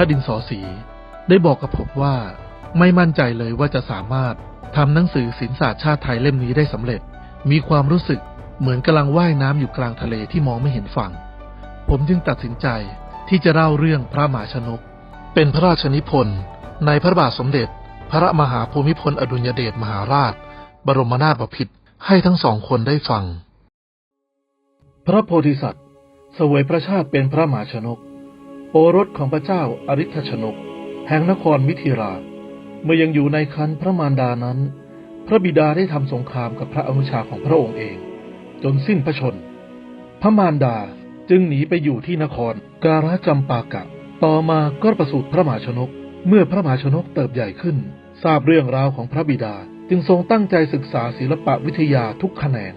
และดินสอสี ได้บอกกับผมว่า ไม่มั่นใจเลยว่าจะสามารถทำหนังสือศิลปศาสตร์ชาติไทยเล่มนี้ได้สำเร็จ มีความรู้สึกเหมือนกำลังว่ายน้ำอยู่กลางทะเลที่มองไม่เห็นฝั่ง ผมจึงตัดสินใจที่จะเล่าเรื่องพระมหาชนก เป็นพระราชนิพนธ์ในพระบาทสมเด็จ พระมหาภูมิพลอดุลยเดชมหาราช บรมนาถบพิตรให้ทั้งสองคนได้ฟัง พระโพธิสัตว์เสวยพระชาติเป็นพระมหาชนก โอรสของพระเจ้าอริ t ชนก แห่งนครมิถิรา เมื่อยังอยู่ในคันพระมารดานั้น พระบิดาได้ทำสงครามกับพระอนุชาของพระองค์เอง จนสิ้นพระชน พระมารดาจึงหนีไปอยู่ที่นครการาจำปากะ ต่อมาก็ประสูติพระมหาชนก เมื่อพระมหาชนกเติบใหญ่ขึ้น ทราบเรื่องราวของพระบิดา จึงทรงตั้งใจศึกษาศิลปะวิทยาทุกแขนง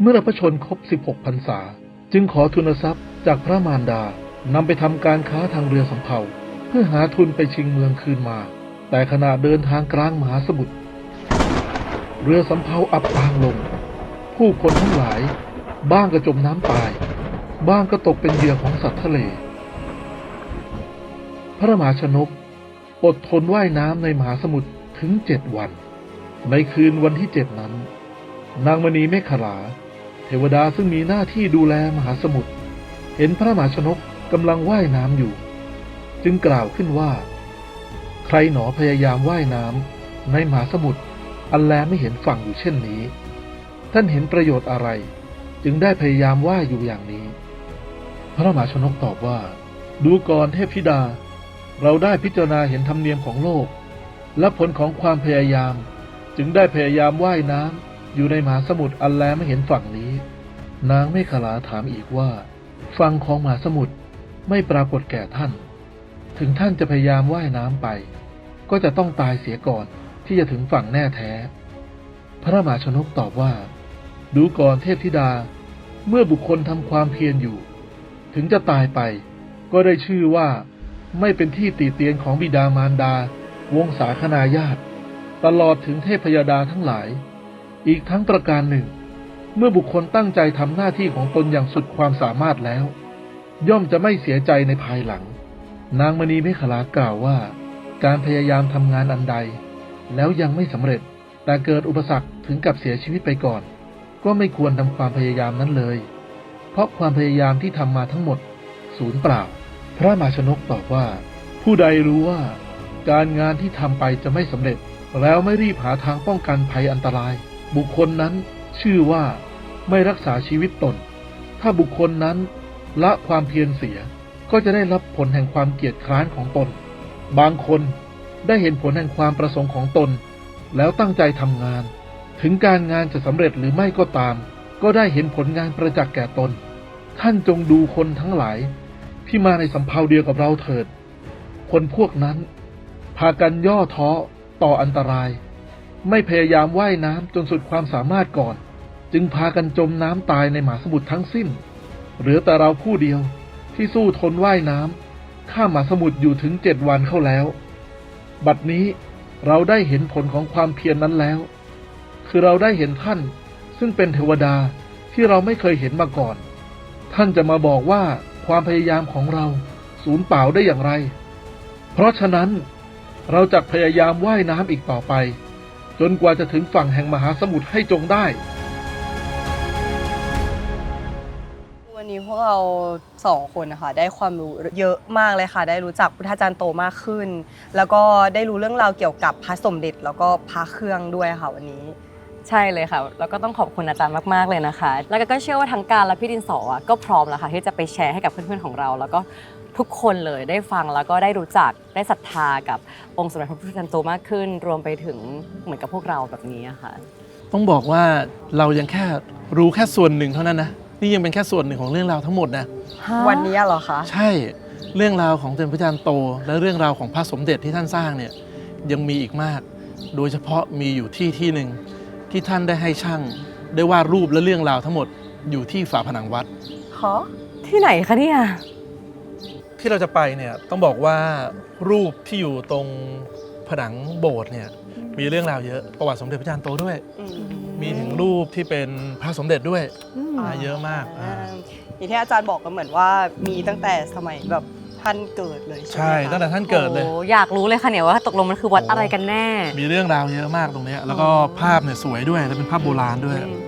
เมื่อพระชนครบ 16พรรษา จึงขอทุนทรัพย์จากพระมารดา นำไปทำการค้าทางเรือสำเภาเพื่อหาทุนไปชิงเมืองคืนมา แต่ขณะเดินทางกลางมหาสมุทรเรือสำเภาอับปางลง ผู้คนทั้งหลาย บ้างก็จมน้ำตาย บ้างก็ตกเป็นเหยื่อของสัตว์ทะเล พระมหาชนก อดทนว่ายน้ำในมหาสมุทรถึงเจ็ดวัน ในคืนวันที่เจ็ดนั้น นางมณีเมฆขลา เทวดาซึ่งมีหน้าที่ดูแลมหาสมุทรเห็นพระมหาชนก กำลังว่ายน้ำอยู่ จึงกล่าวขึ้นว่า ใครหนอพยายามว่ายน้ำในมหาสมุทรอันแลไม่เห็นฝั่งอยู่เช่นนี้ ท่านเห็นประโยชน์อะไร จึงได้พยายามว่ายอยู่อย่างนี้ พระมหาชนกตอบว่า ดูก่อนเทพธิดา เราได้พิจารณาเห็นธรรมเนียมของโลก และผลของความพยายาม จึงได้พยายามว่ายน้ำอยู่ในมหาสมุทรอันแลไม่เห็นฝั่งนี้ นางเมฆลาถามอีกว่าฝั่งของมหาสมุทร ไม่ปรากฏแก่ท่าน ถึงท่านจะพยายามว่ายน้ำไป ก็จะต้องตายเสียก่อนที่จะถึงฝั่งแน่แท้ พระมหาชนกตอบว่า ดูก่อนเทพธิดา เมื่อบุคคลทำความเพียรอยู่ ถึงจะตายไป ก็ได้ชื่อว่า ไม่เป็นที่ตีเตียนของบิดามารดา วงศาคณาญาติ ตลอดถึงเทพยดาทั้งหลาย อีกทั้งประการหนึ่ง เมื่อบุคคลตั้งใจทำหน้าที่ของตนอย่างสุดความสามารถแล้ว ย่อมจะไม่เสียใจในภายหลัง นางมณีเมขลากล่าวว่า การพยายามทำงานอันใด แล้วยังไม่สำเร็จ แต่เกิดอุปสรรคถึงกับเสียชีวิตไปก่อน ก็ไม่ควรทำความพยายามนั้นเลย เพราะความพยายามที่ทำมาทั้งหมดศูนย์เปล่า พระมาชนกตอบว่า ผู้ใดรู้ว่า การงานที่ทำไปจะไม่สำเร็จ แล้วไม่รีบหาทางป้องกันภัยอันตราย บุคคลนั้นชื่อว่าไม่รักษาชีวิตตน ถ้าบุคคลนั้น ละความเพียรเสียก็จะได้รับผลแห่งความเกียจคร้านของตน บางคนได้เห็นผลแห่งความประสงค์ของตน แล้วตั้งใจทำงาน ถึงการงานจะสำเร็จหรือไม่ก็ตาม ก็ได้เห็นผลงานประจักษ์แก่ตน ท่านจงดูคนทั้งหลาย ที่มาในสำเภาเดียวกับเราเถิด คนพวกนั้น พากันย่อท้อต่ออันตราย ไม่พยายามว่ายน้ำจนสุดความสามารถก่อน จึงพากันจมน้ำตายในหมหาสมุทรทั้งสิ้น เหลือแต่เราผู้เดียวที่สู้ทนว่ายน้ำข้ามมหาสมุทรอยู่ถึงเจ็ดวันเข้าแล้ว บัดนี้เราได้เห็นผลของความเพียรนนั้นแล้ว คือเราได้เห็นท่านซึ่งเป็นเทวดาที่เราไม่เคยเห็นมาก่อน ท่านจะมาบอกว่าความพยายามของเราสูญเปล่าได้อย่างไร เพราะฉะนั้นเราจะพยายามว่ายน้ำอีกต่อไป จนกว่าจะถึงฝั่งแห่งมหาสมุทรให้จงได้ วันนี้พวกเราสองคนนะคะได้ความรู้เยอะมากเลยค่ะ ได้รู้จักพุทธาจารย์โตมากขึ้น แล้วก็ได้รู้เรื่องราวเกี่ยวกับพระสมเด็จแล้วก็พระเครื่องด้วยค่ะวันนี้ ใช่เลยค่ะ แล้วก็ต้องขอบคุณอาจารย์มาก ๆ เลยนะคะ แล้วก็เชื่อว่าทั้งการและพี่ดินสออะก็พร้อมแล้วค่ะที่จะไปแชร์ให้กับเพื่อนๆของเรา แล้วก็ทุกคนเลยได้ฟังแล้วก็ได้รู้จักได้ศรัทธากับองค์สมเด็จพระพุทธจารย์โตมากขึ้น รวมไปถึงเหมือนกับพวกเราแบบนี้อะค่ะ ต้องบอกว่าเรายังแค่รู้แค่ส่วนหนึ่งเท่านั้นนะ นี่ยังเป็นแค่ส่วนหนึ่งของเรื่องราวทั้งหมดนะ วันนี้เหรอคะ ใช่เรื่องราวของเต็มพระจารย์โต และเรื่องราวของพระสมเด็จที่ท่านสร้างเนี่ยยังมีอีกมาก โดยเฉพาะมีอยู่ที่ที่หนึ่งที่ท่านได้ให้ช่าง ได้วาดรูปและเรื่องราวทั้งหมดอยู่ที่ฝาผนังวัด ขอ ที่ไหนคะเนี่ย ที่เราจะไปเนี่ยต้องบอกว่ารูปที่อยู่ตรงผนังโบสถ์เนี่ยมีเรื่องราวเยอะประวัติสมเด็จพระจารย์โตด้วยมี ถึงรูปที่เป็นพระสมเด็จด้วยอืมอ่าเยอะมากอ่า อ่าอย่างที่อาจารย์บอกก็เหมือนว่ามีตั้งแต่สมัยแบบท่านเกิดเลยใช่ใช่ไหมคะ ตั้งแต่ท่านเกิดเลย โอ้อยากรู้เลยค่ะเนี่ยว่าตกลงมันคือวัดอะไรกันแน่ มีเรื่องราวเยอะมากตรงเนี้ยแล้วก็อ๋อภาพเนี่ยสวยด้วย แล้วเป็นภาพโบราณด้วย อืม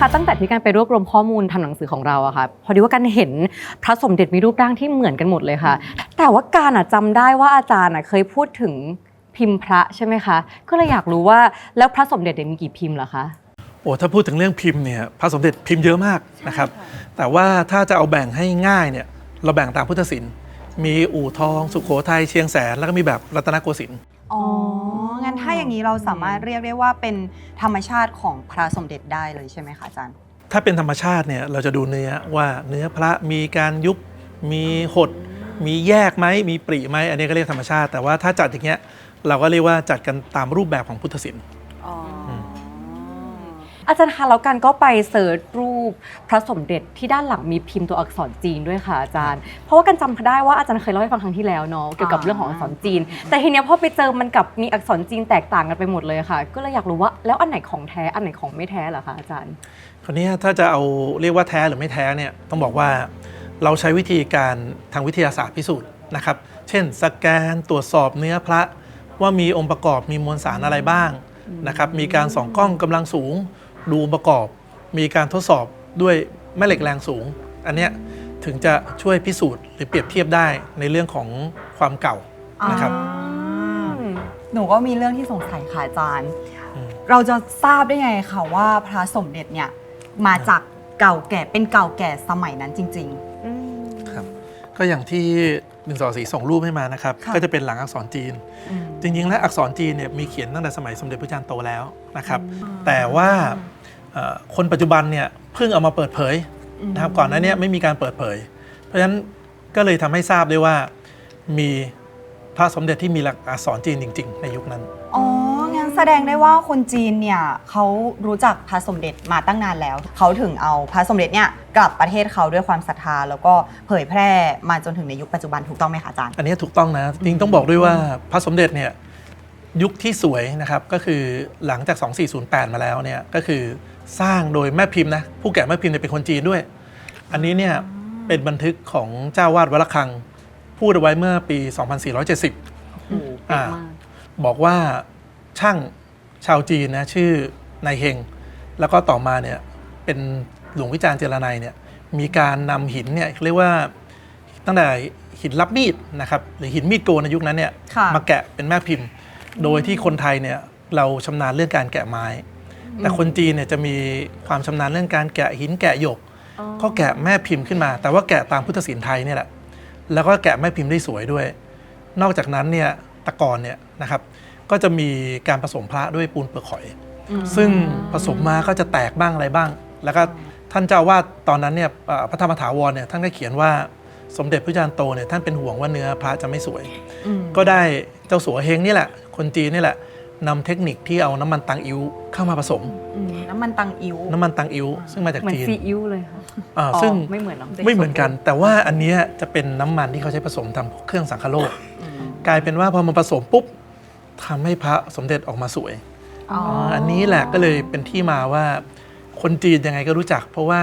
คะตั้งแต่ที่การไปรวบรวมข้อมูลทำหนังสือของเราอะค่ะพอดีว่าการเห็นพระสมเด็จมีรูปร่างที่เหมือนกันหมดเลยค่ะ แต่ว่าการอะจำได้ว่าอาจารย์อะเคยพูดถึงพิมพ์พระใช่ไหมคะก็เลยอยากรู้ว่าแล้วพระสมเด็จเนี่ยมีกี่พิมพ์เหรอคะโอ้ถ้าพูดถึงเรื่องพิมพ์เนี่ยพระสมเด็จพิมพ์เยอะมากนะครับ แต่ว่าถ้าจะเอาแบ่งให้ง่ายเนี่ยเราแบ่งตามพุทธศิลป์มีอู่ทอง สุโขทัยเชียงแสนแล้วก็มีแบบรัตนโกสินทร์อ๋อ งั้นถ้าอย่างนี้เราสามารถเรียกได้ว่าเป็นธรรมชาติของพระสมเด็จได้เลยใช่ไหมคะอาจารย์ ถ้าเป็นธรรมชาติเนี่ยเราจะดูเนื้อว่าเนื้อพระมีการยุบมีหด มีแยกไหมมีปริไหมอันนี้ก็เรียกธรรมชาติ แต่ว่าถ้าจัดอย่างเงี้ยเราก็เรียกว่าจัดกันตามรูปแบบของพุทธศิลป์ อ๋อ อมอาจารย์คะแล้วกันก็ไปเสิร์ชรูปพระสมเด็จที่ด้านหลังมีพิมพ์ตัวอักษรจีนด้วยค่ะอาจารย์ เพราะว่ากันจำได้ว่าอาจารย์เคยเล่าให้ฟังครั้งที่แล้วเนาะเกี่ยวกับเรื่องของอักษรจีน แต่ทีเนี้ยพอไปเจอมันกับมีอักษรจีนแตกต่างกันไปหมดเลยค่ะ ก็เลยอยากรู้ว่าแล้วอันไหนของแท้อันไหนของไม่แท้เหรอคะอาจารย์ คราวนี้ถ้าจะเอาเรียกว่าแท้หรือไม่แท้เนี่ยต้องบอกว่าเราใช้วิธีการทางวิทยาศาสตร์พิสูจน์นะครับ เช่น สแกนตรวจสอบเนื้อพระว่ามีองค์ประกอบมีมวลสารอะไรบ้างนะครับ มีการส่องกล้องกำลังสูง ดูองค์ประกอบ มีการทดสอบด้วยแม่เหล็กแรงสูง อันเนี้ยถึงจะช่วยพิสูจน์หรือเปรียบเทียบได้ในเรื่องของความเก่านะครับอ่าหนูก็มีเรื่องที่สงสัยค่ะอาจารย์ อืม เราจะทราบได้ไงคะว่าพระสมเด็จเนี่ยมาจากเก่าแก่เป็นเก่าแก่สมัยนั้นจริงครับ ก็อย่างที่ดินสอสีส่งรูปให้มานะครับ ค่ะ ก็จะเป็นหลังอักษรจีน ๆอืมจริงๆ แล้วอักษรจีนเนี่ยมีเขียนตั้งแต่สมัยสมเด็จพระจันทร์โตแล้วนะครับ แต่ว่า เอ่อคนปัจจุบันเนี่ยเพิ่งเอามาเปิดเผยนะครับก่อนหน้าเนี้ไม่มีการเปิดเผย เพราะฉะนั้นก็เลยทำให้ทราบได้ว่ามีพระสมเด็จที่มีหลักอักษรจีนจริง ๆ ในยุคนั้น อ๋อ งั้นแสดงได้ว่าคนจีนเนี่ยเขารู้จักพระสมเด็จมาตั้งนานแล้ว เขาถึงเอาพระสมเด็จเนี่ยกลับประเทศเขาด้วยความศรัทธา แล้วก็เผยแพร่มาจนถึงในยุคปัจจุบันถูกต้องไหมคะอาจารย์ อันนี้ถูกต้องนะจริงๆต้องบอกด้วยว่าพระสมเด็จเนี่ย ยุคที่สวยนะครับก็คือหลังจาก 2408 มาแล้วเนี่ยก็คือสร้างโดยแม่พิมพ์นะผู้แกะแม่พิมพ์เนี่ยเป็นคนจีนด้วย อันนี้เนี่ยเป็นบันทึกของเจ้าวาดวัดระฆัง พูดเอาไว้เมื่อปี 2470โอ้โหเป๊ะมากบอกว่าช่างชาวจีนนะชื่อนายเฮง แล้วก็ต่อมาเนี่ยเป็นหลวงวิจารณ์เจรไนยเนี่ยมีการนำหินเนี่ยเรียกว่าตั้งแต่หินรับมีดนะครับหรือหินมีดโกนในยุคนั้นเนี่ยค่ะมาแกะเป็นแม่พิมพ์ โดยที่คนไทยเนี่ยเราชำนาญเรื่องการแกะไม้ แต่คนจีนเนี่ยจะมีความชำนาญเรื่องการแกะหินแกะหยก ก็แกะแม่พิมพ์ขึ้นมา แต่ว่าแกะตามพุทธศิลป์ไทยเนี่ยแหละแล้วก็แกะแม่พิมพ์ได้สวยด้วย นอกจากนั้นเนี่ยตะกอนเนี่ยนะครับก็จะมีการผสมพระด้วยปูนเปลือกหอย ซึ่งผสมมาก็จะแตกบ้างอะไรบ้าง แล้วก็ท่านเจ้าอาวาดตอนนั้นเนี่ยเอ่อพระธรรมถาวรเนี่ยท่านก็เขียนว่าสมเด็จพระจารย์โตเนี่ยท่านเป็นห่วงว่าเนื้อพระจะไม่สวย ก็ได้ เจ้าสัวเฮงนี่แหละ คนจีนนี่แหละนำเทคนิคที่เอาน้ำมันตังอิ้วเข้ามาผสม อืมน้ำมันตังอิ้วน้ำมันตังอิ้วซึ่งมาจากเหมือนจีนซีอิ๊วเลยค่ะอ่าอ๋อซึ่งไม่เหมือนเนาะไม่เหมือนกัน แต่ว่าอันเนี้ยจะเป็นน้ำมันที่เขาใช้ผสมทำเครื่องสังคโลกกลายเป็นว่าพอมันผสมปุ๊บทำให้พระสมเด็จออกมาสวย อ๋ออันนี้แหละก็เลยเป็นที่มาว่าคนจีนยังไงก็รู้จัก เพราะว่า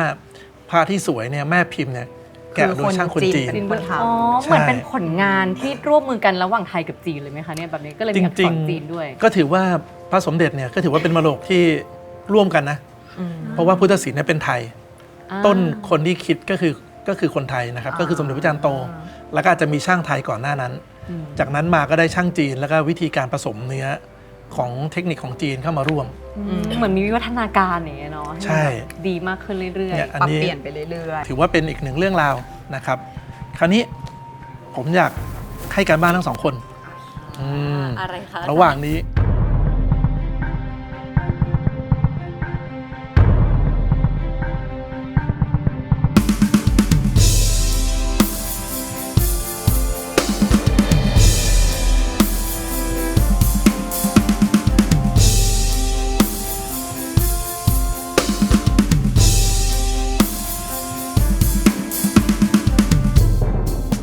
พระที่สวยเนี่ยแม่พิมพ์เนี่ย แกะโดยช่างคนจีน เป็นคนทำอ๋อใช่เหมือนเป็นผลงานที่ร่วมมือกันระหว่างไทยกับจีนเลยไหมคะเนี่ยแบบนี้ก็เลยมีอักษรจีนด้วย ก็ถือว่าพระสมเด็จเนี่ยก็ถือว่าเป็นมรดกที่ร่วมกันนะ เพราะว่าพุทธศิลป์เนี่ยเป็นไทย ต้นคนที่คิดก็คือก็คือคนไทยนะครับ ก็คือสมเด็จพระจันทร์โต แล้วก็อาจจะมีช่างไทยก่อนหน้านั้น จากนั้นมาก็ได้ช่างจีนแล้วก็วิธีการผสมเนื้อ ของเทคนิคของจีนเข้ามาร่วม เหมือนมีวิวัฒนาการอย่างเงี้ยเนาะใช่แบบดีมากขึ้นเรื่อยเนี่ยอันปรับนี้ เปลี่ยนไปเรื่อยถือว่าเป็นอีกหนึ่งเรื่องราวนะครับ คราวนี้ผมอยากให้การบ้านทั้งสองคนอืมๆ อะไรคะ ระหว่างนี้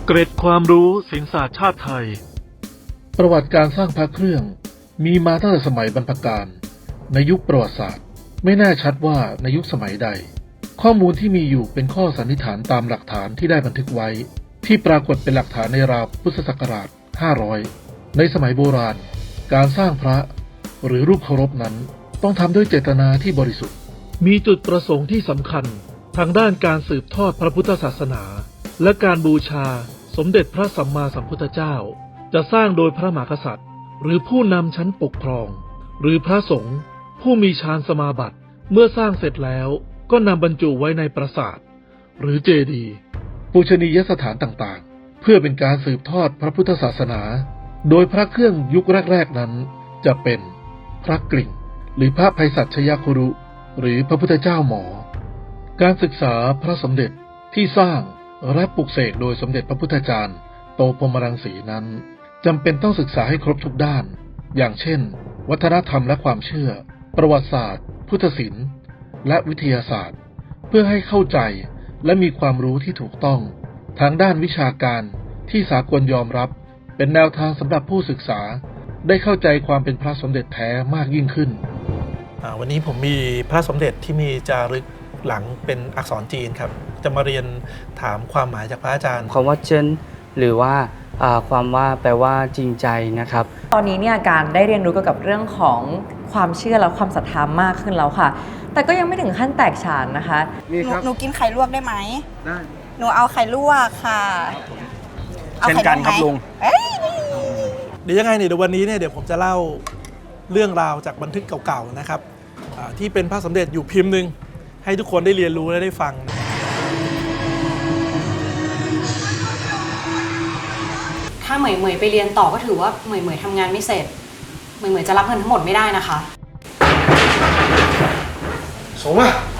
เกร็ดความรู้ศิลปศาสตร์ชาติไทย ประวัติการสร้างพระเครื่อง มีมาตั้งแต่สมัยบรรพกาลในยุคประวัติศาสตร์ ไม่แน่ชัดว่าในยุคสมัยใด ข้อมูลที่มีอยู่เป็นข้อสันนิษฐานตามหลักฐานที่ได้บันทึกไว้ ที่ปรากฏเป็นหลักฐานในราวพุทธศักราช 500 ในสมัยโบราณ การสร้างพระหรือรูปเคารพนั้นต้องทำด้วยเจตนาที่บริสุทธิ์ มีจุดประสงค์ที่สำคัญ ทางด้านการสืบทอดพระพุทธศาสนา และการบูชาสมเด็จพระสัมมาสัมพุทธเจ้า จะสร้างโดยพระมหากษัตริย์ หรือผู้นำชั้นปกครอง หรือพระสงฆ์ผู้มีฌานสมาบัติเมื่อสร้างเสร็จแล้วก็นำบรรจุไว้ในปราสาท หรือเจดีย์ปูชนียสถานต่างๆ เพื่อเป็นการสืบทอดพระพุทธศาสนา โดยพระเครื่องยุคแรก ๆ นั้น จะเป็นพระกลิ่ง หรือพระภัยสัชยคุรุ หรือพระพุทธเจ้าหมอ การศึกษาพระสมเด็จที่สร้าง และปลุกเสกโดยสมเด็จพระพุทธจารย์ โตพรมรังสีนั้นจำเป็นต้องศึกษาให้ครบทุกด้าน อย่างเช่น วัฒนธรรมและความเชื่อ ประวัติศาสตร์ พุทธศิลป์ และวิทยาศาสตร์ เพื่อให้เข้าใจและมีความรู้ที่ถูกต้อง ทางด้านวิชาการที่สากลยอมรับ เป็นแนวทางสำหรับผู้ศึกษาได้เข้าใจความเป็นพระสมเด็จแท้มากยิ่งขึ้น วันนี้ผมมีพระสมเด็จที่มีจารึก หลังเป็นอักษรจีนครับ จะมาเรียนถามความหมายจากพระอาจารย์ความว่าเจิ้นหรือว่าอ่าความว่าแปลว่าจริงใจนะครับ ตอนนี้เนี่ยการได้เรียนรู้เกี่ยวกับเรื่องของความเชื่อและความศรัทธามากขึ้นแล้วค่ะ แต่ก็ยังไม่ถึงขั้นแตกฉานนะคะๆหนูหนูกินไข่ลวกได้ไหม ได้ หนูเอาไข่ลวกค่ะเช่นกันครับลุงเดี๋ยวยังไงเนี่ยเดี๋ยววันนี้เนี่ยเดี๋ยวผมจะเล่าเรื่องราวจากบันทึกเก่าๆนะครับอ่าที่เป็นพระสมเด็จอยู่พิมพ์หนึ่ง ให้ทุกคนได้เรียนรู้และได้ฟัง ถ้าเหมยเหมยไปเรียนต่อก็ถือว่าเหมยเหมยทำงานไม่เสร็จ เหมยเหมยจะรับเงินทั้งหมดไม่ได้นะคะโสมา「